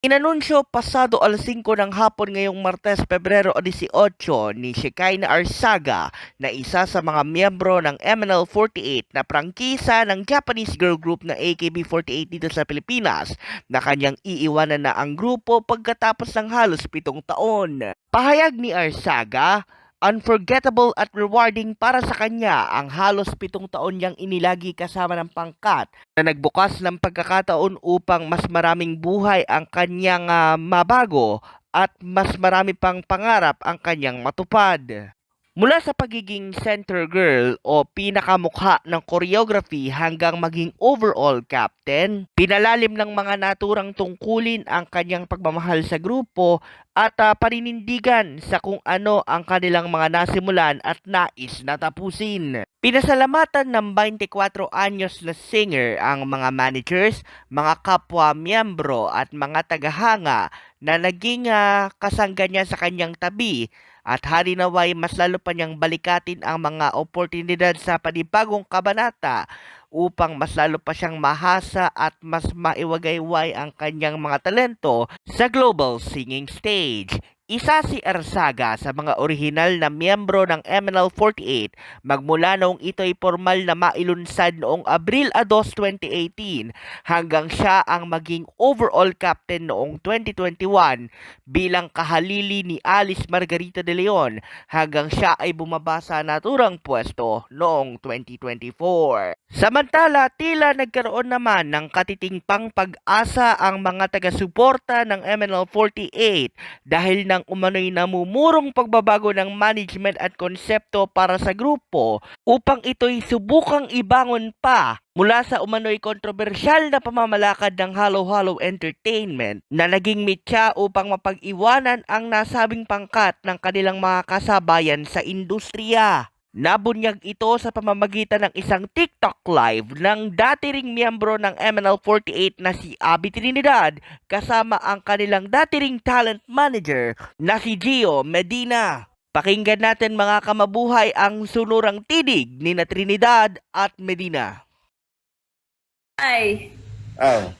Inanunsyo pasado alas 5 ng hapon ngayong Martes, Pebrero 18 ni Shekinah Arsaga na isa sa mga miyembro ng MNL48 na prangkisa ng Japanese girl group na AKB48 dito sa Pilipinas na kanyang iiwanan na ang grupo pagkatapos ng halos pitong taon. Pahayag ni Arsaga, Unforgettable at rewarding para sa kanya ang halos pitong taon niyang inilagi kasama ng pangkat na nagbukas ng pagkakataon upang mas maraming buhay ang kanyang ah, mabago at mas marami pang pangarap ang kanyang matupad. Mula sa pagiging center girl o pinakamukha ng choreography hanggang maging overall captain, pinalalim ng mga naturang tungkulin ang kanyang pagmamahal sa grupo at ah, paninindigan sa kung ano ang kanilang mga nasimulan at nais na tapusin. Pinasalamatan ng 24 anyos na singer ang mga managers, mga kapwa miyembro at mga tagahanga na naging ah, kasangga niya sa kanyang tabi at hari naway mas lalo pa niyang balikatin ang mga oportunidad sa panibagong kabanata upang mas lalo pa siyang mahasa at mas maiwagayway ang kanyang mga talento sa global singing stage. Isa si Arsaga sa mga orihinal na miyembro ng MNL48 magmula noong ito'y formal na mailunsad noong Abril 2, 2018 hanggang siya ang maging overall captain noong 2021 bilang kahalili ni Alice Margarita de Leon hanggang siya ay bumaba sa naturang pwesto noong 2024. Samantala, tila nagkaroon naman ng katitingpang pag-asa ang mga taga-suporta ng MNL48 dahil nang umano'y namumurong pagbabago ng management at konsepto para sa grupo upang ito'y subukang ibangon pa mula sa umano'y kontrobersyal na pamamalakad ng Halo Halo Entertainment na naging mitya upang mapag-iwanan ang nasabing pangkat ng kanilang mga kasabayan sa industriya. Nabunyag ito sa pamamagitan ng isang TikTok live ng dati ring miyembro ng MNL48 na si Abby Trinidad kasama ang kanilang dati ring talent manager na si Gio Medina. Pakinggan natin mga kamabuhay ang sunurang tinig ni na Trinidad at Medina. Ay, Oh.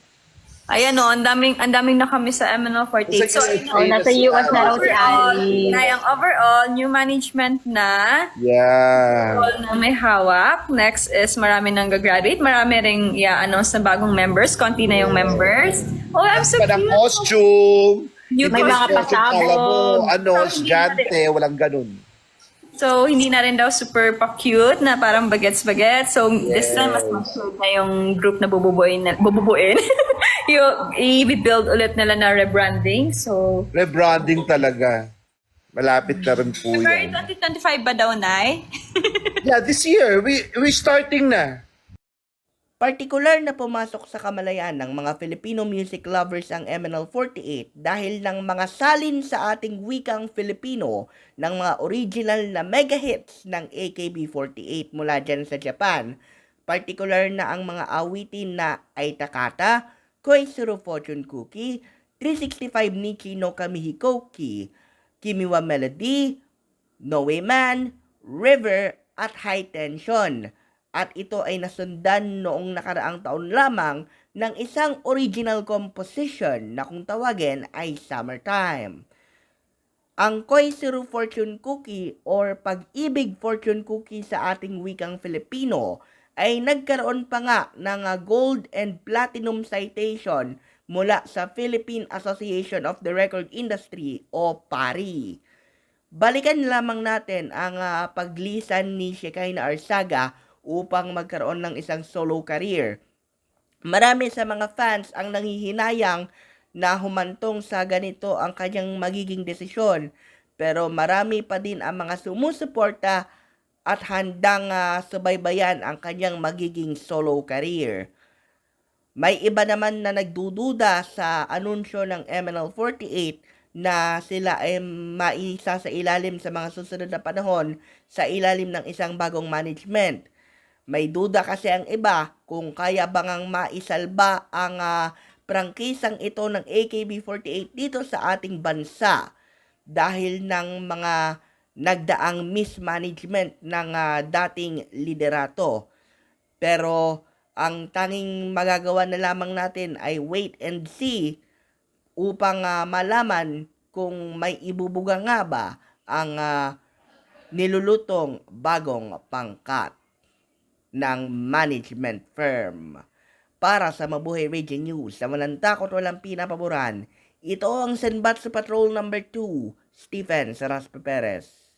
Ayan o, ang daming, ang daming na kami sa MNL48. So, Oh, nasa US na raw si overall, Ali. na yung overall, new management na, Yeah. all na may hawak. Next is marami nang gagraduate. Marami ring i-announce na bagong members. Konti na yung members. Oh, I'm so cute. costume. New May mga pasabog. Ano, So, estudyante, walang ganun. So, hindi na rin daw super pa-cute na parang bagets-bagets. So, this time, mas mas na yung group na bububuin. Na, bububuin. yung i-build ulit nila na rebranding. So, Rebranding talaga. Malapit na rin po February yan. 2025 ba daw, Nay? Yeah, this year, we we starting na. Partikular na pumasok sa kamalayan ng mga Filipino music lovers ang MNL48 dahil ng mga salin sa ating wikang Filipino ng mga original na mega hits ng AKB48 mula dyan sa Japan. Partikular na ang mga awitin na Aitakata, Koizuru Fortune Cookie, 365 Nichi no Kamihikoki, Kimiwa Melody, No Way Man, River, at High Tension. At ito ay nasundan noong nakaraang taon lamang ng isang original composition na kung tawagin ay Summertime. Ang Koizuru Fortune Cookie or Pag-ibig Fortune Cookie sa ating wikang Filipino ay nagkaroon pa nga ng ah, gold and platinum citation mula sa Philippine Association of the Record Industry o PARI. Balikan lamang natin ang ah, paglisan ni Shekinah Arsaga upang magkaroon ng isang solo career. Marami sa mga fans ang nanghihinayang na humantong sa ganito ang kanyang magiging desisyon. Pero marami pa din ang mga sumusuporta at handang ah, subaybayan ang kanyang magiging solo career. May iba naman na nagdududa sa anunsyo ng MNL48 na sila ay maisa sa ilalim sa mga susunod na panahon sa ilalim ng isang bagong management. May duda kasi ang iba kung kaya bangang maisalba ang ah, prangkisang ito ng AKB48 dito sa ating bansa dahil ng mga nagdaang mismanagement ng ah, dating liderato. Pero ang tanging magagawa na lamang natin ay wait and see upang ah, malaman kung may ibubuga nga ba ang ah, nilulutong bagong pangkat ng management firm. Para sa Mabuhay Radio News na walang takot walang pinapaboran, ito ang Senbat sa Patrol number 2, Stephen Saraspe Perez.